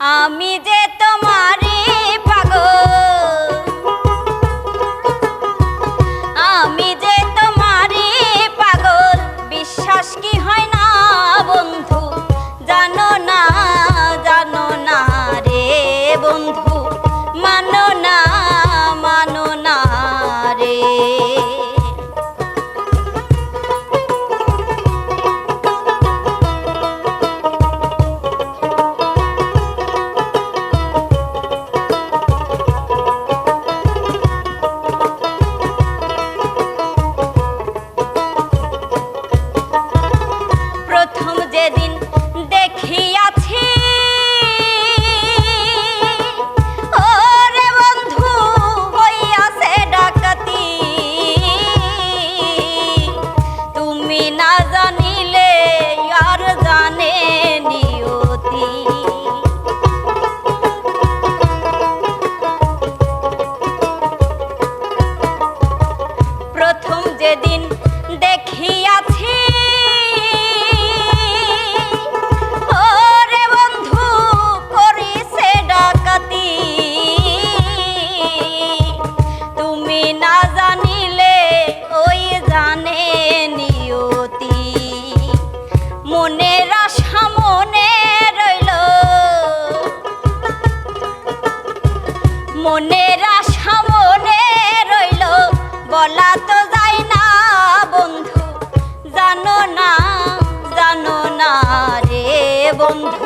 আমি যে তোমারই পাগল। আমি যে তোমারই পাগল। বিশ্বাস কি হয় না বন্ধু? জানো না, জানো রে বন্ধু। মানো না মানো না রে জানে নিয়তি। মনের আশা মনে রইল। মনের আশা মনে রইল। বলা তো যায় না বন্ধু, জানো না জানো না রে বন্ধু।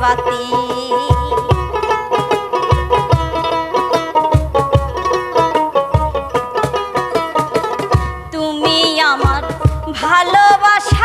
বাতি তুমি আমার ভালোবাসা